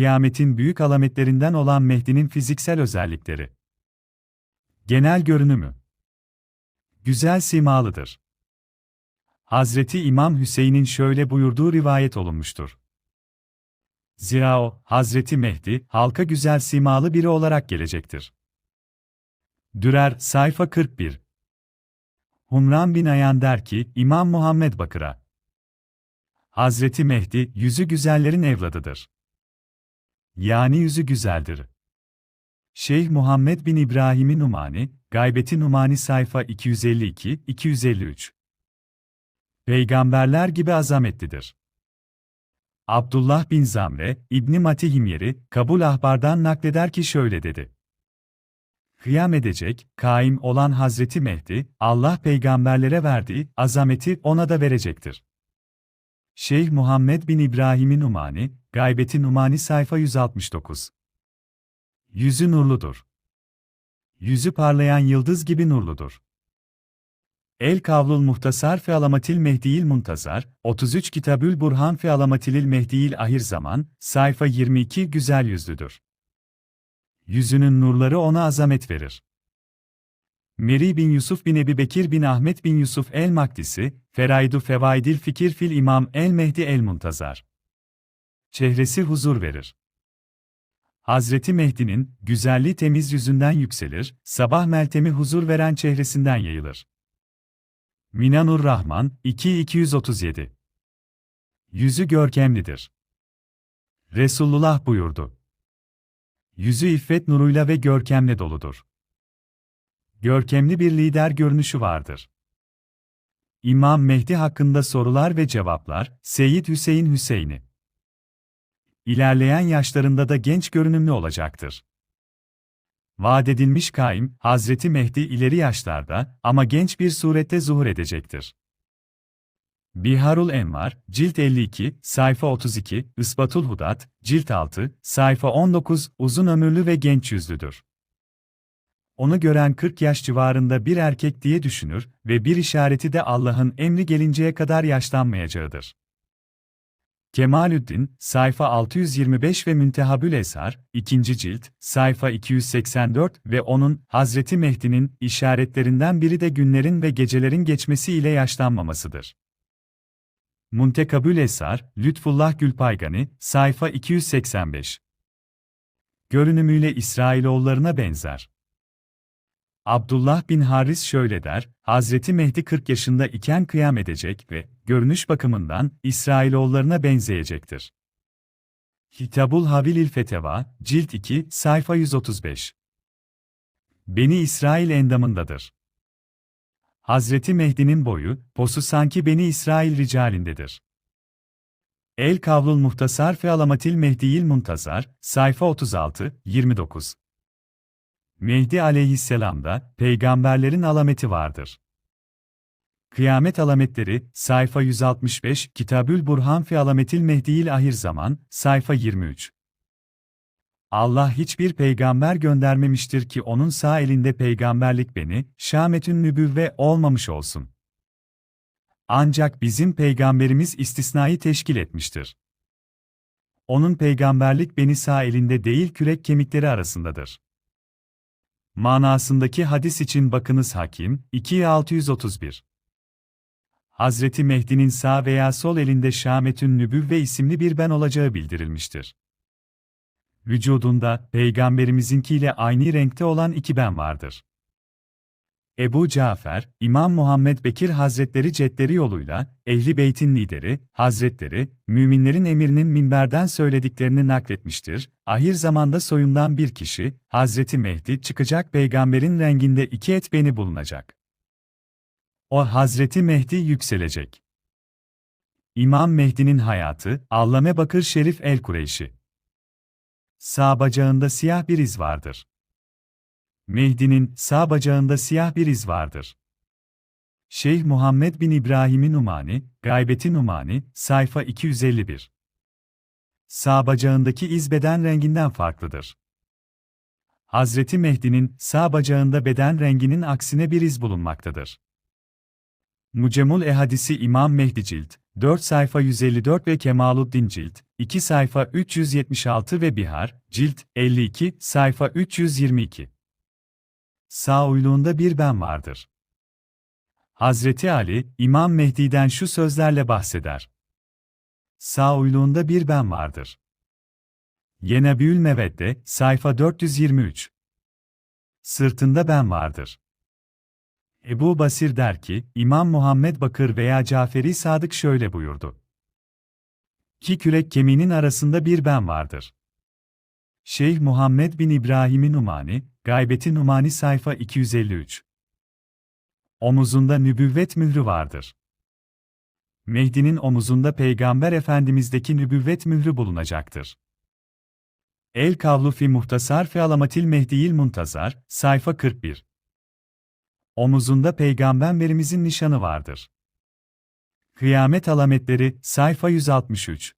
kıyametin büyük alametlerinden olan Mehdi'nin fiziksel özellikleri. Genel görünümü. Güzel simalıdır. Hazreti İmam Hüseyin'in şöyle buyurduğu rivayet olunmuştur. Zira o, Hazreti Mehdi, halka güzel simalı biri olarak gelecektir. Dürer, sayfa 41 Humran bin Ayan der ki, İmam Muhammed Bakır'a, Hazreti Mehdi, yüzü güzellerin evladıdır. Yani yüzü güzeldir. Şeyh Muhammed bin İbrahim'in Numani, Gaybeti Numani sayfa 252-253 Peygamberler gibi azametlidir. Abdullah bin Zamre, İbni Mati Himyeri, Kabul Ahbar'dan nakleder ki şöyle dedi. Kıyam edecek, kaim olan Hazreti Mehdi, Allah peygamberlere verdiği azameti ona da verecektir. Şeyh Muhammed bin İbrahim'in Umani, Gaybeti Numani sayfa 169 Yüzü nurludur. Yüzü parlayan yıldız gibi nurludur. El Kavlul Muhtasar fi Alamatil Mehdiil Muntazar, 33 Kitabül Burhan fi Alamatilil Mehdiil Ahir Zaman, sayfa 22 güzel yüzlüdür. Yüzünün nurları ona azamet verir. Meri bin Yusuf bin Ebi Bekir bin Ahmet bin Yusuf el Makdisi, Feraidu Fevaidil Fikir fil İmam el Mehdi el Muntazar. Çehresi huzur verir. Hazreti Mehdi'nin, güzelliği temiz yüzünden yükselir, sabah meltemi huzur veren çehresinden yayılır. Minanur Rahman, 2237 Yüzü görkemlidir. Resulullah buyurdu. Yüzü iffet nuruyla ve görkemle doludur. Görkemli bir lider görünüşü vardır. İmam Mehdi hakkında sorular ve cevaplar, Seyyid Hüseyin Hüseyin'i. İlerleyen yaşlarında da genç görünümlü olacaktır. Vaat edilmiş kaim, Hazreti Mehdi ileri yaşlarda ama genç bir surette zuhur edecektir. Biharul Envar, cilt 52, sayfa 32, Isbatul Hudat, cilt 6, sayfa 19, uzun ömürlü ve genç yüzlüdür. Onu gören 40 yaş civarında bir erkek diye düşünür ve bir işareti de Allah'ın emri gelinceye kadar yaşlanmayacağıdır. Kemalüddin, sayfa 625 ve Müntehabül Esar, 2. cilt, sayfa 284 ve onun, Hazreti Mehdi'nin işaretlerinden biri de günlerin ve gecelerin geçmesi ile yaşlanmamasıdır. Muntekabül Esar, Lütfullah Gülpaygani, sayfa 285. Görünümüyle İsrailoğullarına benzer. Abdullah bin Haris şöyle der, Hazreti Mehdi 40 yaşında iken kıyam edecek ve, görünüş bakımından, İsrailoğullarına benzeyecektir. Hitabul Havilil Feteva, Cilt 2, sayfa 135 Beni İsrail endamındadır. Hazreti Mehdi'nin boyu, posu sanki Beni İsrail ricalindedir. El Kavlul Muhtasar fe Alamatil Muntazar, sayfa 36, 29 Mehdi aleyhisselamda, peygamberlerin alameti vardır. Kıyamet alametleri, sayfa 165, Kitabül Burhan fi alametil Mehdiil ahir zaman, sayfa 23. Allah hiçbir peygamber göndermemiştir ki onun sağ elinde peygamberlik beni, şametün nübüvve olmamış olsun. Ancak bizim peygamberimiz istisnayı teşkil etmiştir. Onun peygamberlik beni sağ elinde değil kürek kemikleri arasındadır. Manasındaki hadis için bakınız Hakim, 2631. Hazreti Mehdi'nin sağ veya sol elinde Şametün Nübüvve isimli bir ben olacağı bildirilmiştir. Vücudunda, peygamberimizinkiyle aynı renkte olan iki ben vardır. Ebu Cafer, İmam Muhammed Bekir Hazretleri Cetleri yoluyla, Ehli Beyt'in lideri, Hazretleri, müminlerin emirinin minberden söylediklerini nakletmiştir. Ahir zamanda soyundan bir kişi, Hazreti Mehdi çıkacak peygamberin renginde iki et beni bulunacak. O Hazreti Mehdi yükselecek. İmam Mehdi'nin hayatı, Allame Bakır Şerif El-Kureyşi. Sağ bacağında siyah bir iz vardır. Mehdi'nin sağ bacağında siyah bir iz vardır. Şeyh Muhammed bin İbrahim'in Umani, Gaybeti Numani, sayfa 251. Sağ bacağındaki iz beden renginden farklıdır. Hazreti Mehdi'nin sağ bacağında beden renginin aksine bir iz bulunmaktadır. Mucemul Ehadisi İmam Mehdi Cilt, 4 sayfa 154 ve Kemaluddin cilt, 2 sayfa 376 ve Bihar, cilt, 52, sayfa 322. Sağ uyluğunda bir ben vardır. Hazreti Ali, İmam Mehdi'den şu sözlerle bahseder. Sağ uyluğunda bir ben vardır. Yenebül Mevedde, sayfa 423. Sırtında ben vardır. Ebu Basir der ki, İmam Muhammed Bakır veya Caferi Sadık şöyle buyurdu. Ki kürek kemiğinin arasında bir ben vardır. Şeyh Muhammed bin İbrahim'in Numani, Gaybeti Numani sayfa 253. Omuzunda nübüvvet mührü vardır. Mehdi'nin omuzunda Peygamber Efendimiz'deki nübüvvet mührü bulunacaktır. El Kavlu fi Muhtasar fi Alamatil Mehdi'il Muntazar, sayfa 41. Omuzunda Peygamberimizin nişanı vardır. Kıyamet alametleri, sayfa 163.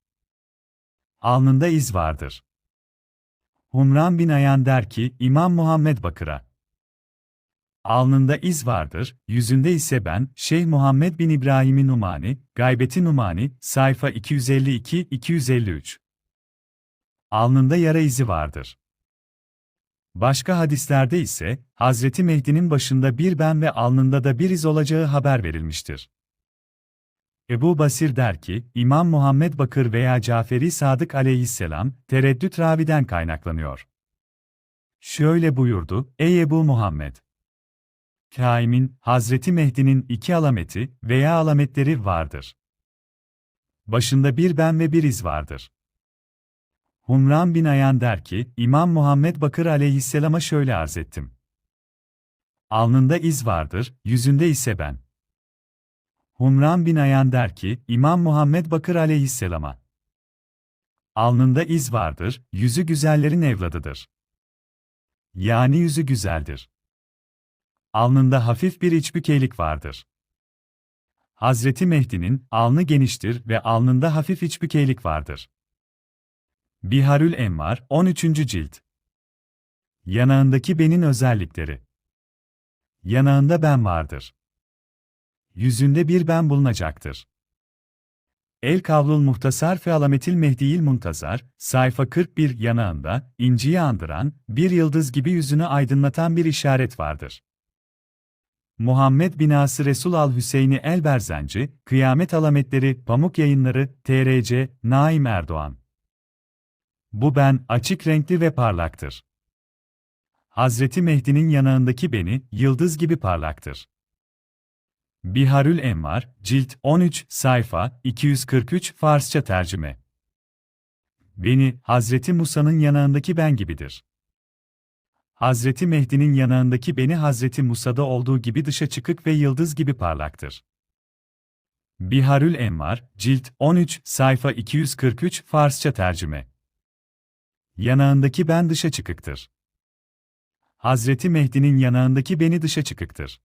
Alnında iz vardır. Humran bin Ayan der ki, İmam Muhammed Bakır'a. Alnında iz vardır, yüzünde ise ben, Şeyh Muhammed bin İbrahim'in Numani, Gaybeti Numani, sayfa 252-253. Alnında yara izi vardır. Başka hadislerde ise, Hazreti Mehdi'nin başında bir ben ve alnında da bir iz olacağı haber verilmiştir. Ebu Basir der ki, İmam Muhammed Bakır veya Caferi Sadık aleyhisselam, tereddüt raviden kaynaklanıyor. Şöyle buyurdu, Ey Ebu Muhammed! Kaimin, Hazreti Mehdi'nin iki alameti veya alametleri vardır. Başında bir ben ve bir iz vardır. Humran bin Ayan der ki, İmam Muhammed Bakır aleyhisselama şöyle arz ettim. Alnında iz vardır, yüzünde ise ben. Humran bin Ayan der ki, İmam Muhammed Bakır aleyhisselama. Alnında iz vardır, yüzü güzellerin evladıdır. Yani yüzü güzeldir. Alnında hafif bir içbükeylik vardır. Hazreti Mehdi'nin alnı geniştir ve alnında hafif içbükeylik vardır. Biharül Envar 13. cilt. Yanağındaki benin özellikleri. Yanağında ben vardır. Yüzünde bir ben bulunacaktır. El Kavlul Muhtasar fe Alametil Mehdiil Muntazar, sayfa 41 yanağında, inciyi andıran, bir yıldız gibi yüzünü aydınlatan bir işaret vardır. Muhammed binası Resul al Hüseyini El Berzenci, Kıyamet Alametleri, Pamuk Yayınları, TRC, Naim Erdoğan. Bu ben, açık renkli ve parlaktır. Hazreti Mehdi'nin yanağındaki beni, yıldız gibi parlaktır. Biharül Envar, cilt 13, sayfa 243 Farsça tercüme. Beni, Hazreti Musa'nın yanağındaki ben gibidir. Hazreti Mehdi'nin yanağındaki beni Hazreti Musa'da olduğu gibi dışa çıkık ve yıldız gibi parlaktır. Biharül Envar, cilt 13, sayfa 243 Farsça tercüme. Yanağındaki ben dışa çıkıktır. Hazreti Mehdi'nin yanağındaki beni dışa çıkıktır.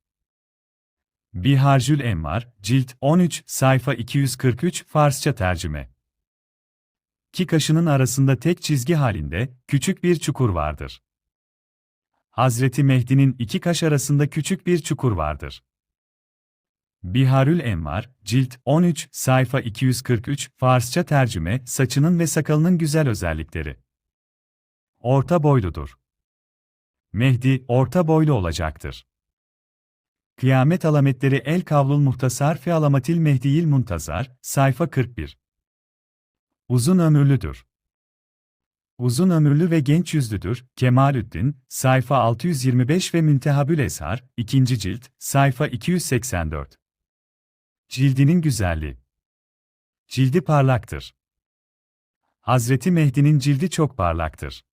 Biharjül Envar, cilt 13, sayfa 243 Farsça tercüme. Ki kaşının arasında tek çizgi halinde küçük bir çukur vardır. Hazreti Mehdi'nin iki kaş arasında küçük bir çukur vardır. Biharül Envar, cilt 13, sayfa 243 Farsça tercüme, saçının ve sakalının güzel özellikleri. Orta boyludur. Mehdi, orta boylu olacaktır. Kıyamet alametleri El Kavlul Muhtasar fi Alamatil Mehdiil Muntazar, sayfa 41. Uzun ömürlüdür. Uzun ömürlü ve genç yüzlüdür, Kemalüddin, sayfa 625 ve Müntehabül Ezhar, 2. cilt, sayfa 284. Cildinin güzelliği. Cildi parlaktır. Hazreti Mehdi'nin cildi çok parlaktır.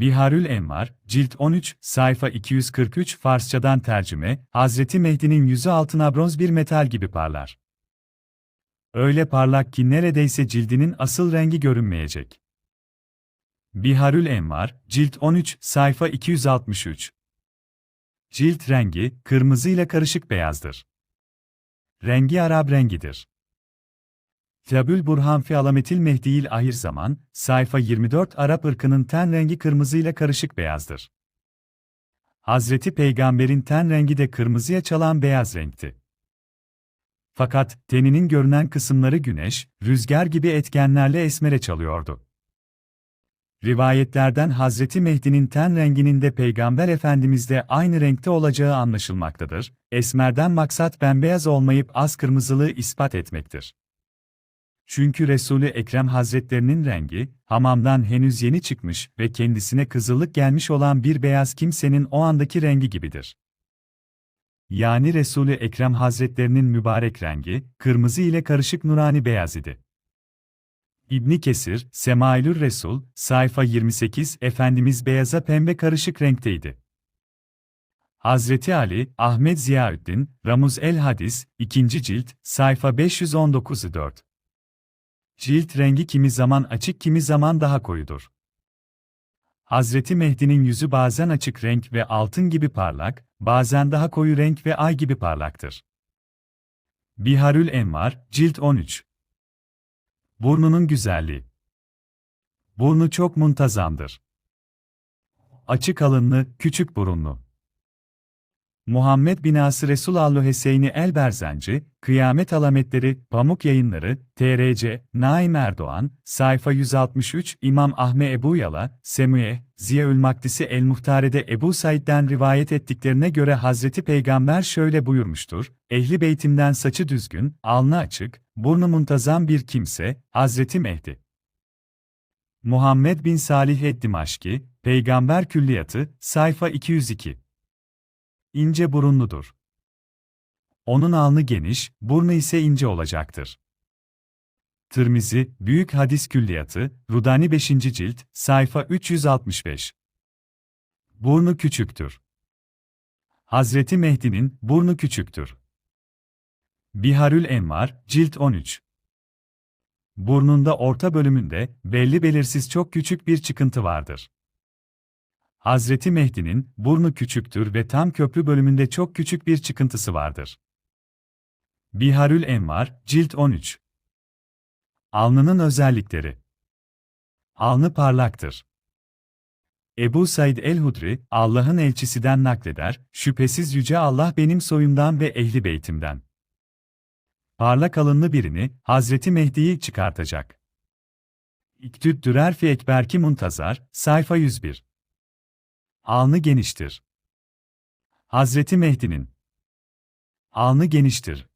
Biharül Envar, cilt 13, sayfa 243 Farsçadan tercüme, Hazreti Mehdi'nin yüzü altına bronz bir metal gibi parlar. Öyle parlak ki neredeyse cildinin asıl rengi görünmeyecek. Biharül Envar, cilt 13, sayfa 263. Cilt rengi, kırmızı ile karışık beyazdır. Rengi Arap rengidir. Fabül Burhan fi Alametil Mehdiil Ahir Zaman, sayfa 24 Arap ırkının ten rengi kırmızı ile karışık beyazdır. Hazreti Peygamber'in ten rengi de kırmızıya çalan beyaz renkti. Fakat teninin görünen kısımları güneş, rüzgar gibi etkenlerle esmere çalıyordu. Rivayetlerden Hazreti Mehdi'nin ten renginin de Peygamber Efendimiz'de aynı renkte olacağı anlaşılmaktadır. Esmerden maksat bembeyaz olmayıp az kırmızılığı ispat etmektir. Çünkü Resul-i Ekrem Hazretlerinin rengi, hamamdan henüz yeni çıkmış ve kendisine kızıllık gelmiş olan bir beyaz kimsenin o andaki rengi gibidir. Yani Resul-i Ekrem Hazretlerinin mübarek rengi, kırmızı ile karışık nurani beyaz idi. İbni Kesir, Semailür Resul, sayfa 28, Efendimiz beyaza pembe karışık renkteydi. Hazreti Ali, Ahmet Ziyaüddin, Ramuz el Hadis, 2. cilt, sayfa 519 4. Cilt rengi kimi zaman açık kimi zaman daha koyudur. Hazreti Mehdi'nin yüzü bazen açık renk ve altın gibi parlak, bazen daha koyu renk ve ay gibi parlaktır. Biharül Envar, Cilt 13 Burnunun güzelliği Burnu çok muntazamdır. Açık alınlı, küçük burunlu. Muhammed binası Resulallah Hüseyini Elberzenci, Kıyamet Alametleri, Pamuk Yayınları, TRC, Naim Erdoğan, sayfa 163, İmam Ahme Ebu Yala, Semüye, Ziyaül Maktisi El Muhtare'de Ebu Said'den rivayet ettiklerine göre Hazreti Peygamber şöyle buyurmuştur, Ehli beytimden saçı düzgün, alnı açık, burnu muntazam bir kimse, Hazreti Mehdi. Muhammed bin Salih Eddimaşki, Peygamber Külliyatı, sayfa 202 ince burunludur. Onun alnı geniş, burnu ise ince olacaktır. Tirmizi, Büyük Hadis Külliyatı, Rudani 5. cilt, sayfa 365. Burnu küçüktür. Hazreti Mehdi'nin burnu küçüktür. Biharül Envar, cilt 13. Burnunda orta bölümünde belli belirsiz çok küçük bir çıkıntı vardır. Hazreti Mehdi'nin burnu küçüktür ve tam köprü bölümünde çok küçük bir çıkıntısı vardır. Biharül Envar, Cilt 13 Alnının özellikleri Alnı parlaktır. Ebu Said el-Hudri, Allah'ın elçisiden nakleder, şüphesiz Yüce Allah benim soyumdan ve ehli beytimden. Parlak alınlı birini, Hazreti Mehdi'yi çıkartacak. İktüd Dürer fi Ekberki Muntazar, sayfa 101 Alnı geniştir. Hazreti Mehdi'nin alnı geniştir.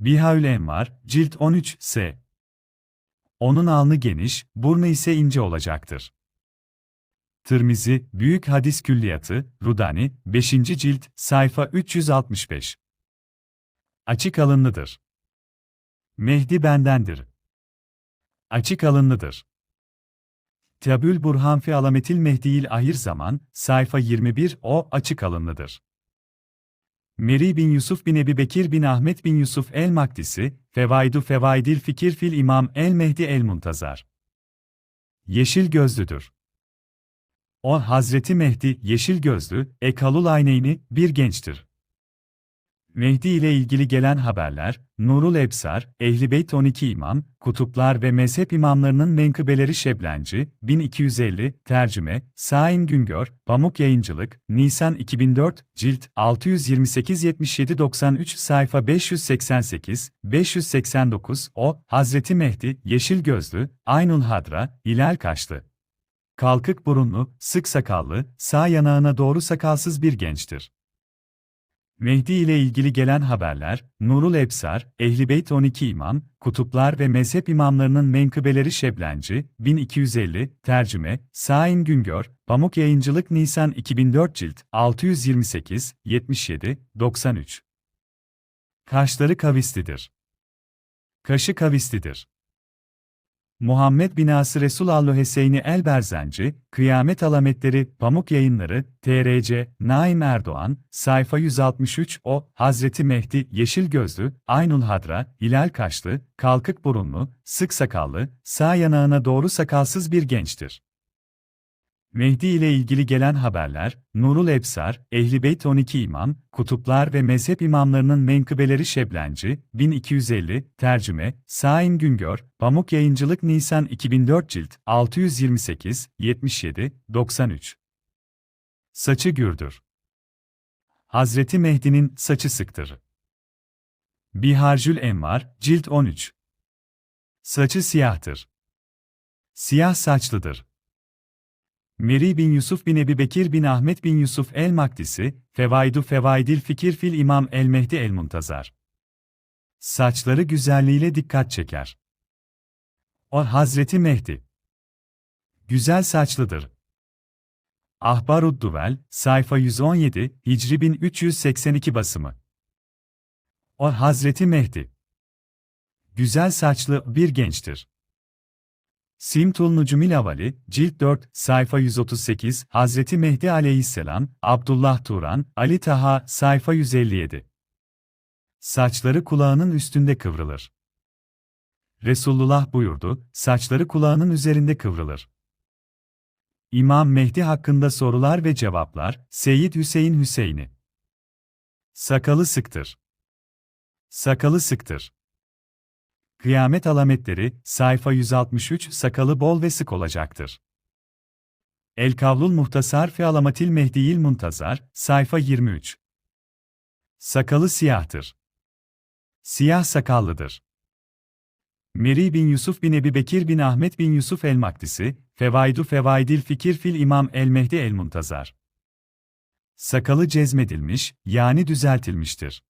Bihaül Envar, cilt 13 S. Onun alnı geniş, burnu ise ince olacaktır. Tirmizi, Büyük Hadis Külliyatı, Rudani, 5. cilt, sayfa 365. Açık alınlıdır. Mehdi bendendir. Açık alınlıdır. Tabül Burhan fi alametil Mehdi'il ahir zaman, sayfa 21, o açık alınlıdır. Meri bin Yusuf bin Ebi Bekir bin Ahmet bin Yusuf el-Maktisi, Fevaidu Fevaidil Fikir fil İmam el-Mehdi el-Muntazar. Yeşil gözlüdür. O Hazreti Mehdi yeşil gözlü, Ekalul Ayneyni, bir gençtir. Mehdi ile ilgili gelen haberler, Nurul Ebsar, Ehlibeyt 12 imam, kutuplar ve mezhep imamlarının menkıbeleri Şeblenci, 1250, tercüme, Saim Güngör, Pamuk Yayıncılık, Nisan 2004, cilt 628-77-93 sayfa 588, 589, o, Hazreti Mehdi, yeşil gözlü, Aynul Hadra, hilal kaşlı. Kalkık burunlu, sık sakallı, sağ yanağına doğru sakalsız bir gençtir. Mehdi ile ilgili gelen haberler, Nurul Ebsar, Ehlibeyt 12 imam, kutuplar ve mezhep imamlarının menkıbeleri Şeblenci, 1250, tercüme, Saim Güngör, Pamuk Yayıncılık Nisan 2004 cilt, 628, 77, 93. Kaşları kavislidir. Kaşı kavislidir. Muhammed binası Resulallah Hüseyini Elberzenci, Kıyamet Alametleri, Pamuk Yayınları, TRC, Naim Erdoğan, sayfa 163, o, Hazreti Mehdi, yeşil gözlü, Aynul Hadra, hilal kaşlı, kalkık burunlu, sık sakallı, sağ yanağına doğru sakalsız bir gençtir. Mehdi ile ilgili gelen haberler, Nurul Ebsar, Ehlibeyt 12 imam, kutuplar ve mezhep imamlarının menkıbeleri Şeblenci, 1250, tercüme, Saim Güngör, Pamuk Yayıncılık Nisan 2004 cilt, 628, 77, 93. Saçı gürdür. Hazreti Mehdi'nin saçı sıktır. Biharcül Envar, Cilt 13. Saçı siyahtır. Siyah saçlıdır. Meri bin Yusuf bin Ebi Bekir bin Ahmet bin Yusuf el-Maktisi, Fevaidu Fevaidil Fikir fil İmam el-Mehdi el-Muntazar. Saçları güzelliğiyle dikkat çeker. O Hazreti Mehdi. Güzel saçlıdır. Ahbarud Duvel, sayfa 117, Hicri 1382 basımı. O Hazreti Mehdi. Güzel saçlı bir gençtir. Simtul Nucumil Avali, Cilt 4, sayfa 138, Hazreti Mehdi aleyhisselam, Abdullah Turan, Ali Taha, sayfa 157. Saçları kulağının üstünde kıvrılır. Resulullah buyurdu, saçları kulağının üzerinde kıvrılır. İmam Mehdi hakkında sorular ve cevaplar, Seyyid Hüseyin Hüseyin'i. Sakalı sıktır. Sakalı sıktır. Kıyamet alametleri, sayfa 163, sakalı bol ve sık olacaktır. El Kavlul Muhtasar fi Alamatil Mehdi'il Muntazar, sayfa 23. Sakalı siyahtır. Siyah sakallıdır. Meri bin Yusuf bin Ebi Bekir bin Ahmet bin Yusuf el-Maktisi, Fevaidu Fevaidil Fikir fil İmam el-Mehdi el-Muntazar. Sakalı cezmedilmiş, yani düzeltilmiştir.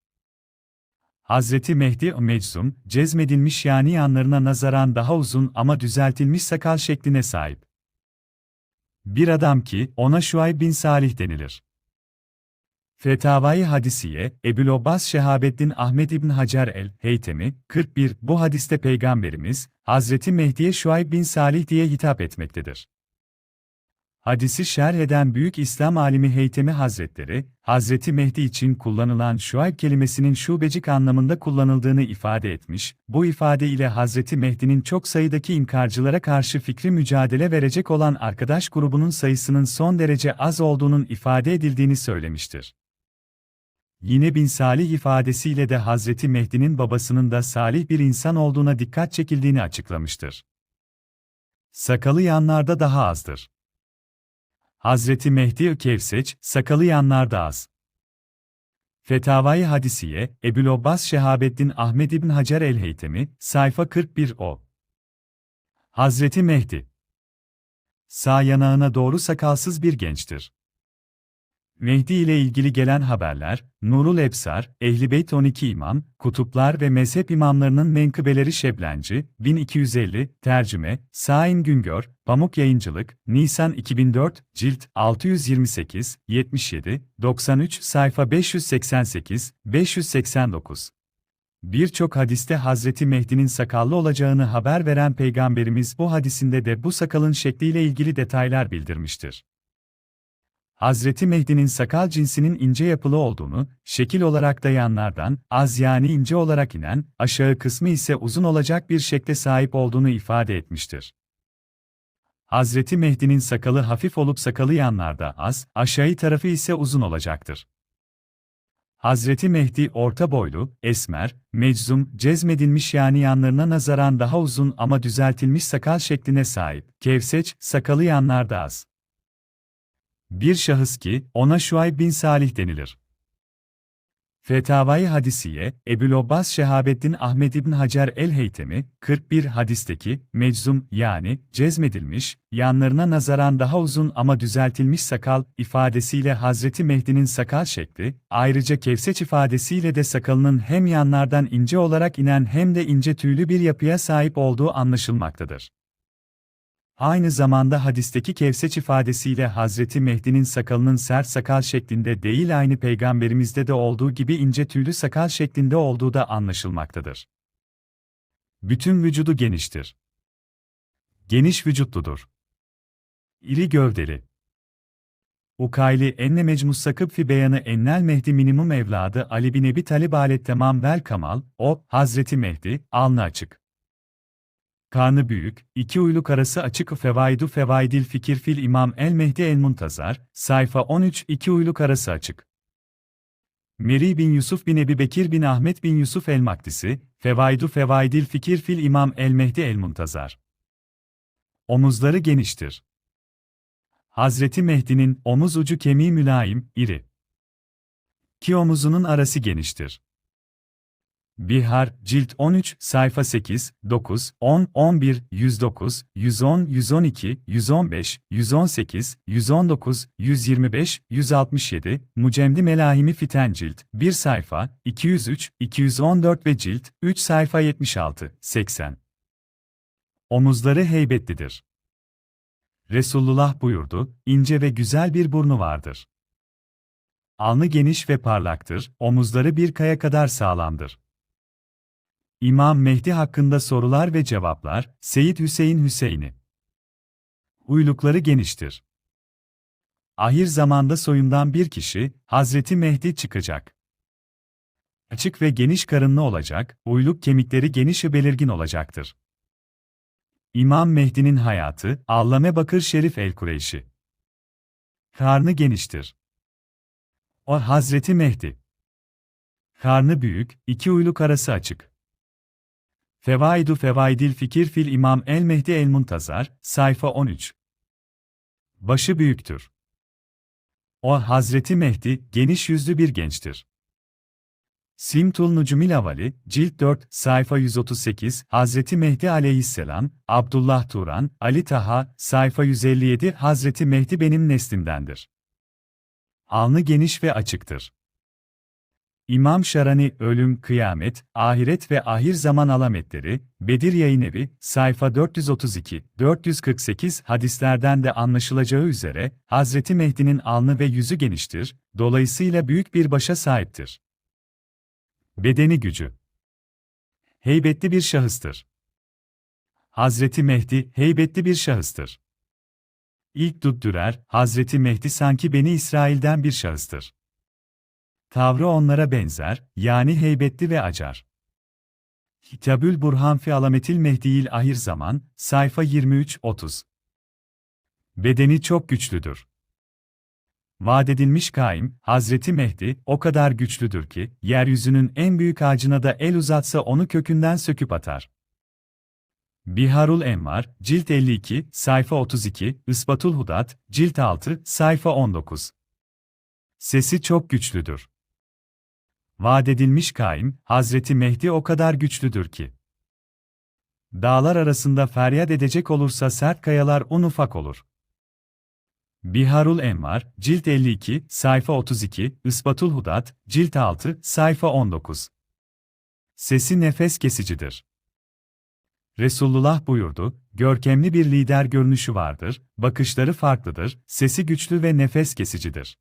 Hazreti Mehdi meczum, cezmedilmiş yani yanlarına nazaran daha uzun ama düzeltilmiş sakal şekline sahip. Bir adam ki, ona Şuayb bin Salih denilir. Fetavai Hadisiye, Ebul Obbas Şehabettin Ahmet İbn Hacer el-Heytemi, 41, bu hadiste Peygamberimiz, Hazreti Mehdi'ye Şuayb bin Salih diye hitap etmektedir. Hadisi şerh eden büyük İslam alimi Heytemi Hazretleri, Hazreti Mehdi için kullanılan şuayb kelimesinin şubecik anlamında kullanıldığını ifade etmiş, bu ifade ile Hazreti Mehdi'nin çok sayıdaki inkarcılara karşı fikri mücadele verecek olan arkadaş grubunun sayısının son derece az olduğunun ifade edildiğini söylemiştir. Yine bin Salih ifadesiyle de Hazreti Mehdi'nin babasının da salih bir insan olduğuna dikkat çekildiğini açıklamıştır. Sakalı yanlarda daha azdır. Hazreti Mehdi Kevseç, sakalı yanlarda az. Fetavai Hadisiye, Ebul Obbas Şehabettin Ahmed İbn Hacer el-Heytemi, sayfa 41 o. Hazreti Mehdi Sağ yanağına doğru sakalsız bir gençtir. Mehdi ile ilgili gelen haberler, Nurul Ebsar, Ehlibeyt 12 imam, kutuplar ve mezhep imamlarının menkıbeleri Şeblenci, 1250, tercüme, Sain Güngör, Pamuk Yayıncılık, Nisan 2004, cilt 628, 77, 93, sayfa 588, 589. Birçok hadiste Hazreti Mehdi'nin sakallı olacağını haber veren Peygamberimiz bu hadisinde de bu sakalın şekliyle ilgili detaylar bildirmiştir. Hazreti Mehdi'nin sakal cinsinin ince yapılı olduğunu, şekil olarak da yanlardan, az yani ince olarak inen, aşağı kısmı ise uzun olacak bir şekle sahip olduğunu ifade etmiştir. Hazreti Mehdi'nin sakalı hafif olup sakalı yanlarda az, aşağı tarafı ise uzun olacaktır. Hazreti Mehdi orta boylu, esmer, meczum, cezmedilmiş yani yanlarına nazaran daha uzun ama düzeltilmiş sakal şekline sahip. Kevseç, sakalı yanlarda az. Bir şahıs ki, ona Şuayb bin Salih denilir. Fetavai Hadisiye, Ebul Obbas Şehabettin Ahmed İbn Hacer el-Heytemi, 41 hadisteki, meczum yani, cezmedilmiş, yanlarına nazaran daha uzun ama düzeltilmiş sakal, ifadesiyle Hazreti Mehdi'nin sakal şekli, ayrıca kevseç ifadesiyle de sakalının hem yanlardan ince olarak inen hem de ince tüylü bir yapıya sahip olduğu anlaşılmaktadır. Aynı zamanda hadisteki kevseç ifadesiyle Hazreti Mehdi'nin sakalının sert sakal şeklinde değil aynı peygamberimizde de olduğu gibi ince tüylü sakal şeklinde olduğu da anlaşılmaktadır. Bütün vücudu geniştir. Geniş vücutludur. İri gövdeli. Ukayli enne mecmus sakıp fi beyanı ennel Mehdi minimum evladı Ali bin Ebi Talib alet tamam vel kamal, o, Hazreti Mehdi, alnı açık. Karnı büyük, iki uyluk arası açık Fevaidu Fevaidil Fikir fil İmam El Mehdi El Muntazar, sayfa 13 iki uyluk arası açık. Meri bin Yusuf bin Ebi Bekir bin Ahmet bin Yusuf El Maktisi, Fevaidu Fevaidil Fikir fil İmam El Mehdi El Muntazar. Omuzları geniştir. Hazreti Mehdi'nin omuz ucu kemiği mülayim, iri. Ki omuzunun arası geniştir. Bihar, Cilt 13, sayfa 8, 9, 10, 11, 109, 110, 112, 115, 118, 119, 125, 167, Mucemdi Melahimi Fiten Cilt, 1 sayfa, 203, 214 ve Cilt, 3 sayfa 76, 80. Omuzları heybetlidir. Resulullah buyurdu, ince ve güzel bir burnu vardır. Alnı geniş ve parlaktır, omuzları bir kaya kadar sağlamdır. İmam Mehdi hakkında sorular ve cevaplar, Seyit Hüseyin Hüseyin'i. Uylukları geniştir. Ahir zamanda soyundan bir kişi, Hazreti Mehdi çıkacak. Açık ve geniş karınlı olacak, uyluk kemikleri geniş ve belirgin olacaktır. İmam Mehdi'nin hayatı, Allame Bakır Şerif el-Kureyşi. Karnı geniştir. O Hazreti Mehdi. Karnı büyük, iki uyluk arası açık. Fevaidu Fevaidil Fikir Fil İmam El Mehdi El Muntazar, sayfa 13. Başı büyüktür. O Hazreti Mehdi, geniş yüzlü bir gençtir. Simtul Nucumil Avali, Cilt 4, sayfa 138, Hazreti Mehdi aleyhisselam, Abdullah Turan, Ali Taha, sayfa 157, Hazreti Mehdi benim neslimdendir. Alnı geniş ve açıktır. İmam Şarani Ölüm, Kıyamet, Ahiret ve Ahir Zaman Alametleri, Bedir Yayınevi, sayfa 432, 448 hadislerden de anlaşılacağı üzere, Hazreti Mehdi'nin alnı ve yüzü geniştir, dolayısıyla büyük bir başa sahiptir. Bedeni gücü Heybetli bir şahıstır. Hazreti Mehdi, heybetli bir şahıstır. İlk Duddürer, Hazreti Mehdi sanki Beni İsrail'den bir şahıstır. Tavrı onlara benzer, yani heybetli ve acar. Kitabül Burhan fi Alametil Mehdi'il Ahir Zaman, sayfa 23-30. Bedeni çok güçlüdür. Vaat edilmiş kaim, Hazreti Mehdi, o kadar güçlüdür ki, yeryüzünün en büyük ağacına da el uzatsa onu kökünden söküp atar. Biharul Envar, Cilt 52, sayfa 32, Isbatul Hudat, Cilt 6, sayfa 19. Sesi çok güçlüdür. Vaat edilmiş kaim, Hazreti Mehdi o kadar güçlüdür ki. Dağlar arasında feryat edecek olursa sert kayalar un ufak olur. Biharul Envar, Cilt 52, sayfa 32, Isbatul Hudat, Cilt 6, sayfa 19. Sesi nefes kesicidir. Resulullah buyurdu, görkemli bir lider görünüşü vardır, bakışları farklıdır, sesi güçlü ve nefes kesicidir.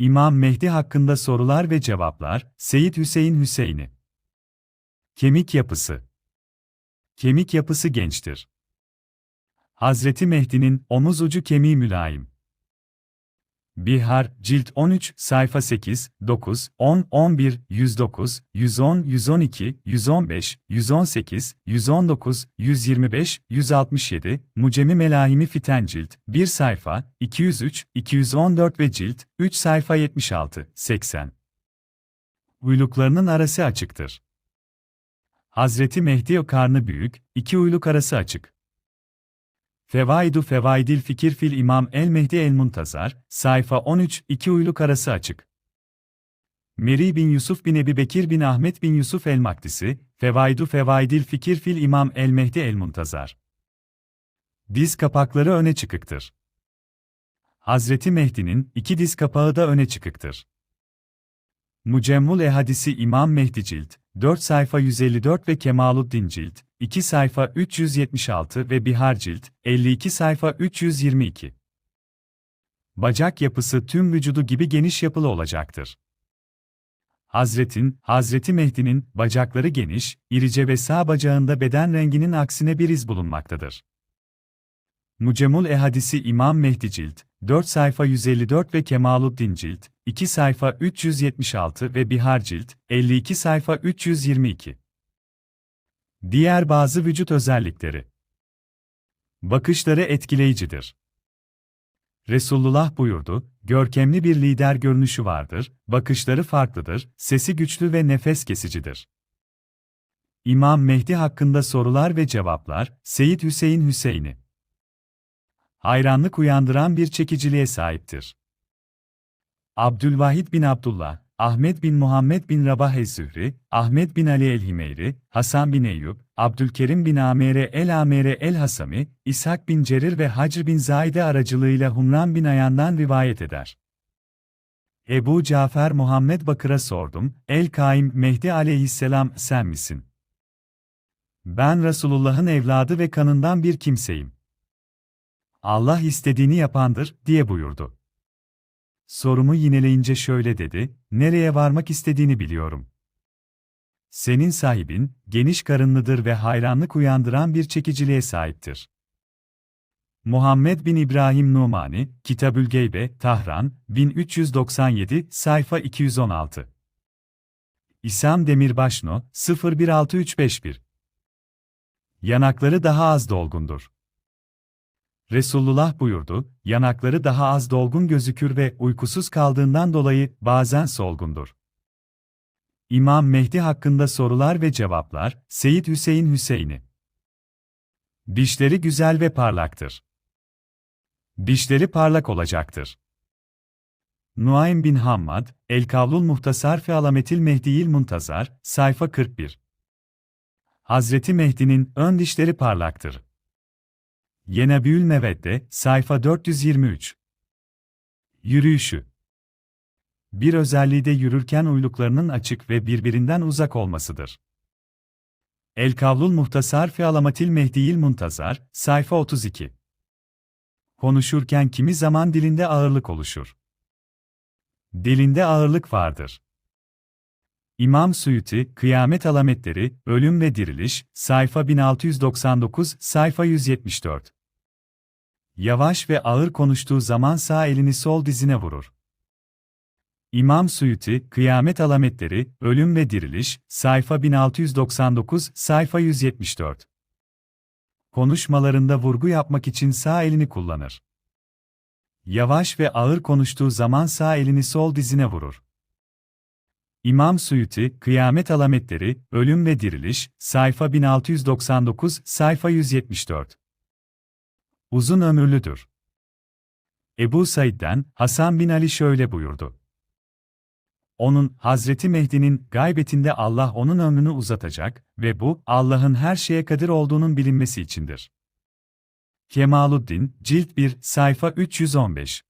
İmam Mehdi hakkında sorular ve cevaplar, Seyit Hüseyin Hüseyin'i. Kemik yapısı Kemik yapısı gençtir. Hazreti Mehdi'nin omuz ucu kemiği mülayim. Bihar, Cilt 13, sayfa 8, 9, 10, 11, 109, 110, 112, 115, 118, 119, 125, 167, Mucemi Melahimi Fiten Cilt, 1 sayfa, 203, 214 ve Cilt, 3 sayfa 76, 80. Uyluklarının arası açıktır. Hazreti Mehdi karnı büyük, iki uyluk arası açık. Fevaidu Fevaidil Fikir Fil İmam El Mehdi El Muntazar, sayfa 13, iki uyluk arası açık. Meri bin Yusuf bin Ebi Bekir bin Ahmet bin Yusuf El Maktisi, Fevaidu Fevaidil Fikir Fil İmam El Mehdi El Muntazar. Diz kapakları öne çıkıktır. Hazreti Mehdi'nin iki diz kapağı da öne çıkıktır. Mucemmul Ehadisi İmam Mehdi Cilt, 4 sayfa 154 ve Kemaluddin Cilt, 2 sayfa 376 ve Bihar Cilt, 52 sayfa 322. Bacak yapısı tüm vücudu gibi geniş yapılı olacaktır. Hazretin, Hazreti Mehdi'nin bacakları geniş, irice ve sağ bacağında beden renginin aksine bir iz bulunmaktadır. Mucemul Ehadisi İmam Mehdi Cilt, 4 sayfa 154 ve Kemaluddin Cilt, 2 sayfa 376 ve Bihar Cilt, 52 sayfa 322. Diğer bazı vücut özellikleri. Bakışları etkileyicidir. Resulullah buyurdu, görkemli bir lider görünüşü vardır, bakışları farklıdır, sesi güçlü ve nefes kesicidir. İmam Mehdi hakkında sorular ve cevaplar, Seyit Hüseyin Hüseyin'i. Hayranlık uyandıran bir çekiciliğe sahiptir. Abdülvahid bin Abdullah, Ahmet bin Muhammed bin Rabah ez-Zühri, Ahmet bin Ali el-Himeyri, Hasan bin Eyyub, Abdülkerim bin Amere el-Amere el-Hasami, İshak bin Cerir ve Hacr bin Zaide aracılığıyla Humran bin Ayan'dan rivayet eder. Ebu Cafer Muhammed Bakır'a sordum, El-Kaim Mehdi aleyhisselam sen misin? Ben Resulullah'ın evladı ve kanından bir kimseyim. Allah istediğini yapandır, diye buyurdu. Sorumu yineleyince şöyle dedi, nereye varmak istediğini biliyorum. Senin sahibin, geniş karınlıdır ve hayranlık uyandıran bir çekiciliğe sahiptir. Muhammed bin İbrahim Numani, Kitabül Geybe, Tahran, 1397, sayfa 216. İsam Demirbaşno, 016351 Yanakları daha az dolgundur. Resulullah buyurdu, yanakları daha az dolgun gözükür ve uykusuz kaldığından dolayı bazen solgundur. İmam Mehdi hakkında sorular ve cevaplar, Seyyid Hüseyin Hüseyin'i. Dişleri güzel ve parlaktır. Dişleri parlak olacaktır. Nuaym bin Hammad, El-Kavlul Muhtasar fi Alametil Mehdi'il Muntazar, sayfa 41. Hazreti Mehdi'nin ön dişleri parlaktır. Yenebül Mevedde, sayfa 423. Yürüyüşü Bir özelliği de yürürken uyluklarının açık ve birbirinden uzak olmasıdır. El Kavlul Muhtasar fi Alamatil Mehdi'il Muntazar, sayfa 32. Konuşurken kimi zaman dilinde ağırlık oluşur. Dilinde ağırlık vardır. İmam Suyuti, Kıyamet Alametleri, Ölüm ve Diriliş, sayfa 1699, sayfa 174. Yavaş ve ağır konuştuğu zaman sağ elini sol dizine vurur. İmam Suyuti, Kıyamet Alametleri, Ölüm ve Diriliş, sayfa 1699, sayfa 174. Konuşmalarında vurgu yapmak için sağ elini kullanır. Yavaş ve ağır konuştuğu zaman sağ elini sol dizine vurur. İmam Suyuti, Kıyamet Alametleri, Ölüm ve Diriliş, sayfa 1699, sayfa 174. Uzun ömürlüdür. Ebu Said'den, Hasan bin Ali şöyle buyurdu. Onun, Hazreti Mehdi'nin gaybetinde Allah onun ömrünü uzatacak ve bu, Allah'ın her şeye kadir olduğunun bilinmesi içindir. Kemaluddin, Cilt 1, sayfa 315